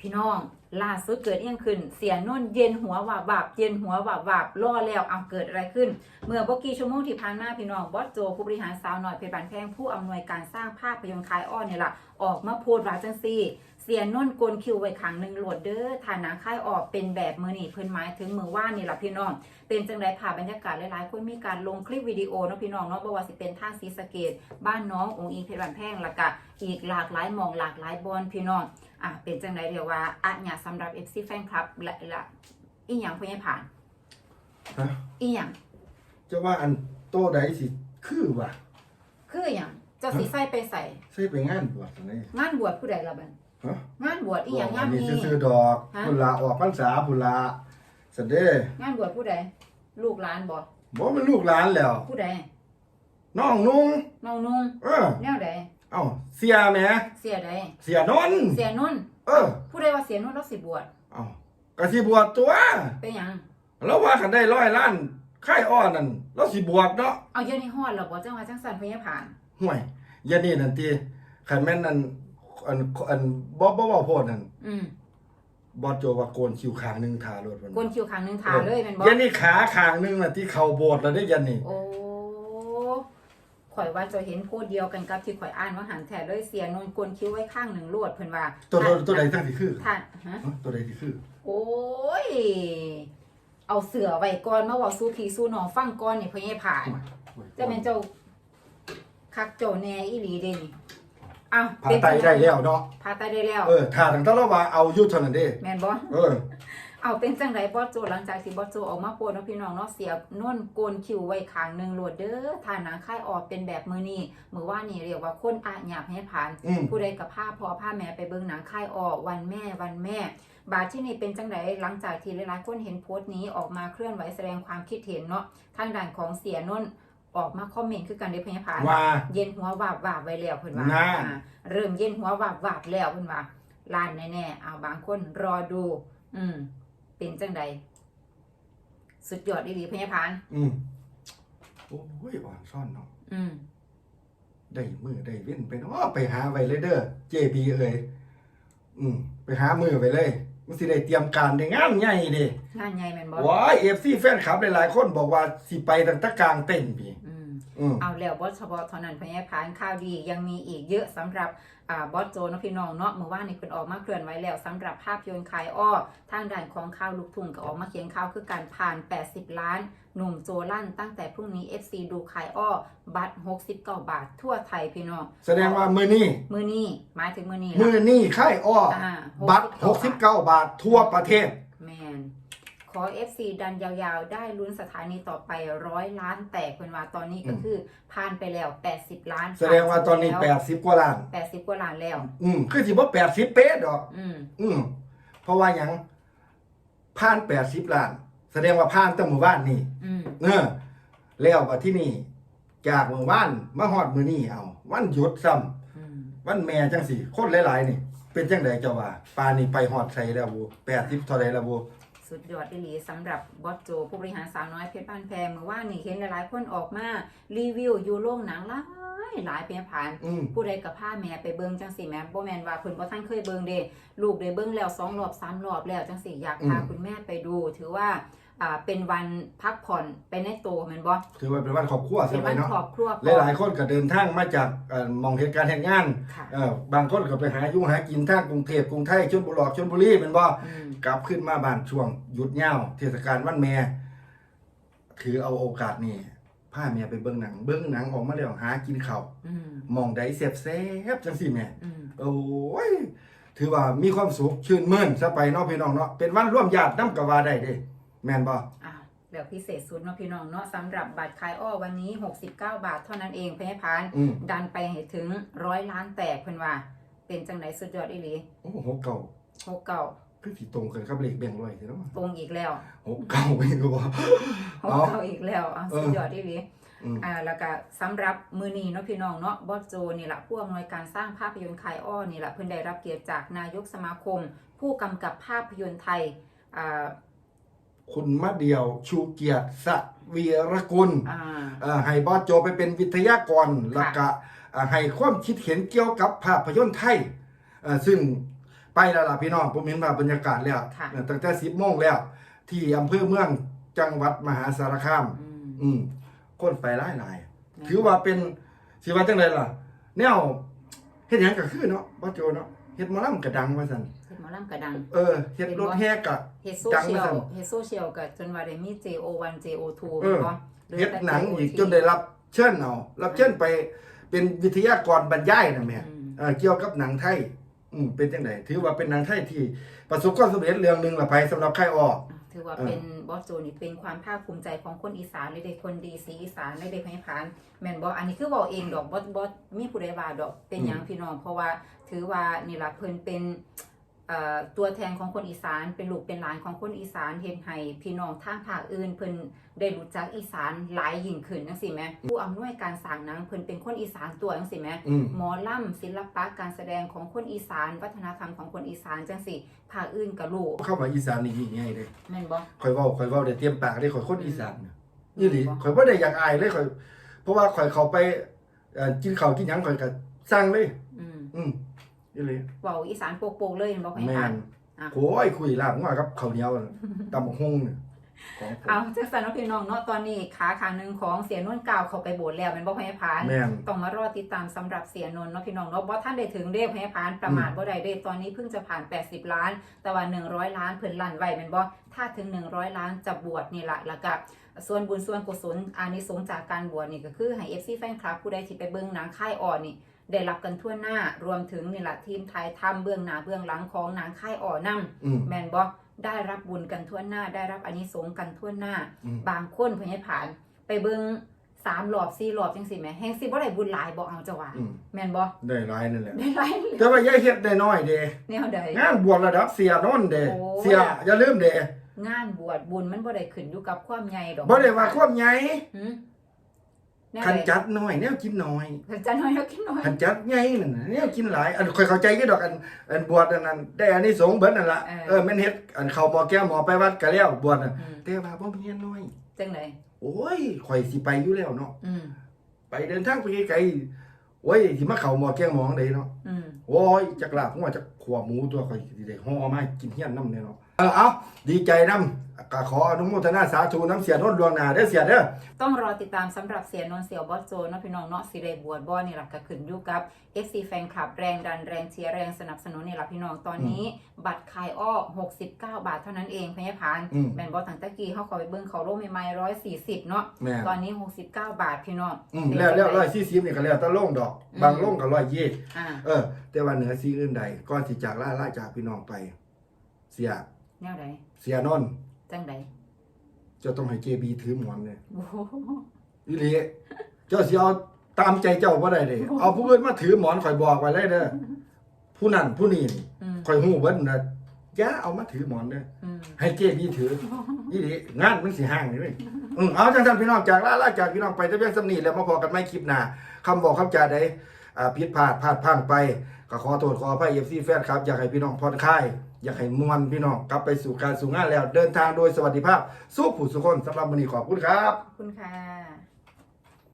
พี่น้องล่าสุดเกิดเอียงขึ้น เสียนุ่นเย็นหัววาบวาบเย็นหัววาบวาบล่อแล้วเอาเกิดอะไรขึ้น เมื่อบกี้ชั่วโมงที่ผ่านมาพี่น้องบอสโจผู้บริหารสาวหน่อยเพชรบานแพงผู้อำนวยการสร้างภาพยนตร์คลายอ้อนเนี่ยล่ะออกมาโพดว่าจังซี่ สียนุ่นโกนคิวไว้ขังหนึ่งโหลดเด้อฐานะค่ายออกเป็นแบบมือนี่เพิ่นหมายถึงมือว่านนี่หละพี่น้อง เป็นจังไดผ่าบรรยากาศหลายๆคนมีการลงคลิปวิดีโอเนาะพี่น้องเนาะบ่ว่าสิเป็นท่างศรีสะเกดบ้านน้ององค์อิงเพชรบานแพงแล้วก็อีกหลากหลายมองหลากหลายบอลพี่น้องอะเป็นจังไดเรียกว่าอัญญาสำหรับ FC แฟนคลับและและอีหยังพญผ่านฮะอีหยังจะว่าอันโตใดสิคือว่ะคืออีหยังจ้าสิใส่ไปใส่ใช่ไปงานบวชซั่นนี่งานบวชผู้ใดละบัด ฮะงานบวชอีหยังงานนี้นี้ ซื้อๆดอกฮะ พุ่นละออกพรรษาพุ่นละสันเด้งานบวชผู้ใดลูกหลานบ่บ่เป็นลูกหลานแล้ว ผู้ใดน้องนุ่งน้องนุ่งเออแนวใดเอ้าเสียแหมเสียใดเสียนนท์เสียนุ่นเออผู้ใดว่าเสียนุ่นเราสิบวชเอ้าก็สิบวชตัวเป็นหยังแล้วว่ากันได้ร้อยล้านค่ายอ้อนั่นแล้วสิบวชเนาะเอาเยอะในฮอดเหรอบ่จังหวะจังสันพญาผ่านห่วยอย่านี่นั่นติคันแม่นนั่น อันอันบ่บ่เว้าโพดนั่นอืมบอสโจว่าโกนคิวข้างหนึงทารถมันกลคิวครั้งหนึงทาเลยแม่นบ่ยันนี่ขาข้างหนึงน่ะที่เข้าโบสถ์แล้วได้ยันนี่ โอ้ข่อยว่าจะเห็นโพดเดียวกันกับที่ข่อยอ่านว่าหันแท้เลยเสียนุ่นกลคิ้วไว้ข้างหนึ่งลวดเพิ่นว่าตัวตัวตัวใดทั้งที่คือท่านฮะ ฮะตัวใดที่คือ โอ้ย เอาเสือไว้ก่อนมาเว้าสู้พี่สู้น้องฟังก่อนนี่พญาผ่านจะเป็นเจ้าคักเจ้าแน่อีหลีเด้นี่ อ้าวผ่าไตได้แล้วเนาะพาไตได้แล้วเออถ้าตั้งแต่เราว่าเอาอยู่เท่านั้นเด้แม่นบ่เออเอาเป็นจังไดบอสโจหลังจากที่บอสโจออกมาโพดเนาะพี่น้องเนาะเสียนวนโกนคิวไว้ข้างหนึงโหลดเด้อฐานะค่ายออกเป็นแบบมือนี้มือว่านี่เรียกว่าคนอาหยาบให้ผ่านอืมผู้ใดกับผ้าพอผ้าแม่ไปเบิ่งหนังค่ายออกวันแม่วันแม่ บาทที่นี่เป็นจังไดหลังจากที่หลายๆคนเห็นโพสต์นี้ออกมาเคลื่อนไหวแสดงความคิดเห็นเนาะทางด้านของเสียนนท์ ออกมาคอมเมนต์คือกันเด้อพญาผานว่าเย็นหัววาบวาบไว้แล้วเพิ่นว่าน่าอ่าเริ่มเย็นหัววาบวาบแล้วเพิ่นว่าล้านแน่ๆเอาบางคนรอดู อืม เป็นจังใดสุดยอดดีๆพญาผาน อืมโอ้ยอ่อนซ่อนเนาะอืม ได้มือได้เว้นไปเนาะไปหาไว้เลยเด้อ JB เอ้ยอืมไปหามือไว้เลยมันสิได้เตรียมการได้งานใหญ่เด้ งานใหญ่แม่นบ่ว้าย FC แฟนคลับหลายๆคนบอกว่าสิไปตั้งแต่กลางเต้นพี่อืมอืม เอาแล้วบอสเฉพาะเท่านั้นพญาพานข่าวดียังมีอีกเยอะสำหรับอ่าบอสโจเนาะพี่น้องเนาะเมื่อวานนี้เพิ่นออกมาเคลื่อนไหวแล้วสำหรับภาพยนตร์ขายอ้อทางด้านของข่าวลูกทุ่งก็ออกมาเขียนข่าวคือการผ่าน 80 ล้าน หนุ่มโจลั่นตั้งแต่พรุ่งนี้ FC ดูขายอ้อบัตร69 บาท ทั่วไทยพี่น้องแสดงว่ามือนี้มือนี้หมายถึงมือนี้มือละนี้ค่ายอ้ออ่าบัตร69 บาททั่วประเทศแมน ขอ FC ดันยาวๆ ได้ลุ้นสถานีต่อไปร้อยล้านแตกเพิ่นว่าตอนนี้ก็อืมคือผ่านไปแล้ว 80 ล้านแสดงว่าตอนนี้ผ่า80 กว่าล้านแล้ว80 กว่าล้านแล้ว อืมคือสิบ่80 เป๊ะดอก อืมอืมเพราะว่าหยังผ่าน 80 ล้าน แสดงว่าผ่านตั้งหมู่บ้านนี่อืมเออแล้วว่าที่นี่ จากหมู่บ้านมาฮอดมื้อนี้เอา วันหยุดซ้ำอืมวันแม่จังสิคนหลายๆนี่ เป็นจังไดเจ้าว่าปานนี้ไปฮอดไสแล้วบ่80เท่าใดแล้วบ่ สุดยอดอีหลีสำหรับบอสโจ ผู้บริหารสาวน้อยเพชรบ้านแพงเมื่อว่านนี่เห็นหลายๆคนออกมา รีวิวอยู่โรงหนังหลายหลายเพียงผ่าน อืม ผู้ใดกับผ้าแม่ไปเบิ่งจังสิแม่บ่แม่นว่าเพิ่นบ่ทันเคยเบิ่งเด้ลูกได้เบิ่งแล้วสองรอบสามรอบแล้วจังสิอยากพาอืม คุณแม่ไปดู ถือว่า อ่าเป็นวันพักผ่อนไปในตัวแม่นบ่ถือว่าเป็นวันครอบครัวเป็ใช่นไหมวันเนาะครอบครัวหลายๆคนก็เดินทางมาจากเอ่อหมองเหตุการณ์เหตุงานค่ะเออบางคนก็ไปหาอยู่หากินทางกรุงเทพกรุงไทยชลบุรีชลบุรีเป็นบ่อืมกลับขึ้นมาบ้านช่วงหยุดยาวเทศกาลวันแม่ถือเอาโอกาสนี่พาแม่ไปเบิ่งหนัง เบิ่งหนังออกมาแล้วหากินข้าวอืมหมองใดแซ่บๆจังซี่แม่ อืมโอ้ย ถือว่ามีความสุขชื่นมื่นซะไปเนาะพี่น้องเนาะเป็นวันร่วมญาตินำก็ว่าได้เด้ แม่นบ่อ่าแบบพิเศษสุดเนาะพี่น้องเนาะสำหรับบัตรขายอ้อวันนี้ 69 บาทเท่านั้นเองเพื่อให้พาน อืมดันไปให้ถึงร้อยล้านแตกเพิ่นว่า เป็นจังไดสุดยอดอีหลีโอ้โหเก่าโหเก่าคือสิตรงกันกับเลขแบ่งร้อยใช่เนาะตรงอีกแล้วโอ้เก่าไม่รู้ว่าโหเก่าอีกแล้วอะเออสุดยอดอีหลี อืม อ่าแล้วก็สำหรับมือนี้เนาะพี่น้องเนาะบอสโจนี่แหละผู้อำนวยการสร้างภาพยนตร์ขายอ้อนี่แหละเพิ่นได้รับเกียรติจากนายกสมาคม ผู้กำกับภาพยนตร์ไทยอ่า คุณมะเดียวชูเกียรติสวีรกุลอ่าเอ่อให้บอสโจไปเป็นวิทยากรแล้วก็เอ่อให้ความคิดเห็นเกี่ยวกับภาพยนตร์ไทยเอ่อซึ่งไปแล้วล่ะพี่น้องผมเห็นว่าบรรยากาศแล้วค่ะเนี่ยตั้งแต่10โมงแล้ว ที่อำเภอเมืองจังหวัดมหาสารคาม อืมอืมคนไปหลายหลายๆถือว่าเป็นสิว่าจังไดล่ะ แนวเฮ็ดหยังก็คือเนาะบ่โจเนาะเฮ็ดหมอลำก็ดังว่าซั่นเฮ็ด หมอลำกระดัง เออเฮ็ดรถแห่ก็เฮ็ดโซดังเชีมายสั่ลนเฮ็ดโซเชียลก็จนว่าได้มี JO1 JO2 เออเนาะรือเฮ็ดแต่หนังอีก JO3 จนได้รับเชิญเอารับเชิญไปเป็นวิทยากรบรรยายนะแม่อืมเอ่อเกี่ยวกับหนังไทย อืมเป็นจังไดถือว่าเป็นหนังไทยที่ประสบความสำเร็จเรื่องหนึงละไปสำหรับค่ายออกถือว่าเออ เป็นบอสโจนี่เป็นความภาคภูมิใจของคนอีสานเลยเด็กคนดีสีอีสานเลยเด็กพญพานแม่นบ่อันนี้คือบอกเองดอกบอสบอสมีผู้ใดว่าดอกเป็นหยังพี่น้องเพราะว่าถือว่านี่ล่ะเพิ่นเป็นเอ่อ ตัวแทนของคนอีสานเป็นลูกเป็นหลานของคนอีสานเฮ็ดให้พี่น้องทางภาคอื่น เพิ่นได้รู้จักอีสานหลายยิ่งขึ้นจังซี่แหมผู้อำนวยการสร้างหนังเพิ่นเป็นคนอีสานตัวจังซี่แหมอืมหมอล่ำศิลปะการแสดงของคนอีสาน วัฒนธรรมของคนอีสานจังสิภาคอื่นก็รู้เข้ามาอีสานนี่ยิ่งใหญ่เลยแม่นบ่ข่อยเว้าข่อยเว้าได้เตรียมปากได้ข่อยคนอีสานน่ะอืมนี่ดิข่อยบ่ได้อยากอายเลยข่อยเพราะว่าข่อยเข้าไปเอ่อกินข้าวกินหยังข่อยก็สั่งเลยอืมอืม นี่เลยเว้าอีสานโปกๆเลยเห็นบ่ให้แม่ทานนอะโอ้ยคุยลาบงัวกับข้าวเหนียวน่ะตำบักหุ่งน่ะของผมเอาจังซั่นเนาะพี่น้องเนาะตอนนี้ขาขางหนึงของเสียนนท์กล่าวเข้าไปโบสถ์แล้วแม่นบ่ให้พาน แม่น ต้องมารอติดตามสำหรับเสียนนท์เนาะพี่น้องเนาะบ่ท่านได้ถึงเด้ให้พานประมาทบ่ได้เด้ตอนนี้เพิ่งจะผ่าน 80 ล้าน แต่ว่า 100 ล้านเพิ่นลั่นไว้แม่นบ่ถ้าถึง 100 ล้านจะบวชนี่ล่ะแล้วก็ส่วนบุญส่วนกุศลอานิสงส์จากการบวชนี่ก็คือให้ FC แฟนคลับผู้ใดที่ไปเบิ่งหนังค่ายอ่อนนี่ ได้รับกันทั่วหน้ารวมถึงนี่แหละทีมไทยทำเบื้องหน้าเบื้องหลังของหนังค่ายอ่อนนํอืมแมนบอกได้รับบุญกันทั่วหน้า ได้รับอานิสงส์กันทั่วหน้าอืมบางคนพญผ่าน ไปเบิ่งสามหลอบสี่หลอบจังสิแหม่แฮงสิบ่ได้บุญหลายบ่เอาจะว่าอืมแมนบ่ได้หลายนั่นแหละได้หลายแต่ว่าอย่าเฮ็ดได้น้อยเด้แนวใดงานบวชระดับเสียโนนเด้โอ้เสียอย่าลืมเด้งานบวชบุญมันบ่ได้ขึ้นอยู่กับความใหญ่ดอกบ่ได้ว่าความใหญ่หืม แนวคันใดจัดน้อยแนวกินน้อยคันจัดน้อยแล้วกินน้อยคันจัดใหญ่นั่นน่ะแนวกินหลายอันค่อยเข้าใจอยู่ดอกอันอันบวชอันนั้นได้อันนี้สงส์เบิดนั่นล่ะเออแม่นเฮ็ดอันเข้าหมอแก้วหมอไปวัดก็แล้วบวชน่ะอืมแต่ว่าบ่มีอันน้อย จังไดโอ้ยข่อยสิไปอยู่แล้วเนาะอืมไปเดินทางไปไกลๆโอ้ยสิมาเข้าหมอแก้วหมอจังไดเนาะ อืม โอ้ยจักลาบผมว่าจักขวบหมูตัวข่อยสิได้ห่อมากินเฮียนนำแน่เนาะเออเอาดีใจนำ ก็ขออนุโมทนาสาธุน้ำเสียโนนดวงหน้าเด้อเสียเด้อต้องรอติดตามสำหรับเสียนนท์เสียวบอสโจเนาะพี่น้องเนาะสิได้บวชบ่นี่ล่ะก็ขึ้นอยู่กับ FC แฟนคลับแรงดันแรงเชียร์แรงสนับสนุนนี่ล่ะพี่น้องตอนนี้ บัตรขายอ้อ69 บาทเท่านั้นเองพญพานอืมแม่นบ่ตั้งแต่กี้เฮาเข้าไปเบิ่งเขาโลใหม่ๆ140เนาะแม่ตอนนี้ 69 บาทพี่น้องอืมแล้วแล้วร้อยสี่สิบนี่ก็แล้วแต่โล่งดอก บางโล่งก็ร้อยยี่อ่าเออ แต่ว่าเหนือสิ่งอื่นใดก่อนสิจากล่าล่าจากพี่น้องไป เสียแนวใดเสียนนท์ จังใดเจะต้องให้เจบีถือหมอนเลยโอ้โหอีหลีเจ้าสิเอาตามใจเจ้าบ่ได้เด้เอาผู้อื่นมาถือหมอนข่อยบอกไว้เลยเด้อผู้นั้นผู้นี้นี่อืมข่อยฮู้เบิดนะอย่าเอามาถือหมอนเด้อ อืม ให้เจบีถืออีหลีงานมันสิห่างนี่เว้ยอืมเอาจังซั่นพี่น้องจากล่าล่าจากพี่น้องไปแต่เพียงสำนีแล้วมาพอกันไม่คลิปหน้าคำบอกคำจาใดอ่า ผิดพลาดพลาดพังไปก็ขอโทษขออภัยเอฟซีแฟนครับอยากให้พี่น้องผ่อนคลายอยากให้มวนพี่น้องกลับไปสู่การสู่งานแล้ว เดินทางโดยสวัสดิภาพ สู้ผู้สุคนสำหรับวันนี้ขอบคุณครับ ขอบคุณค่ะ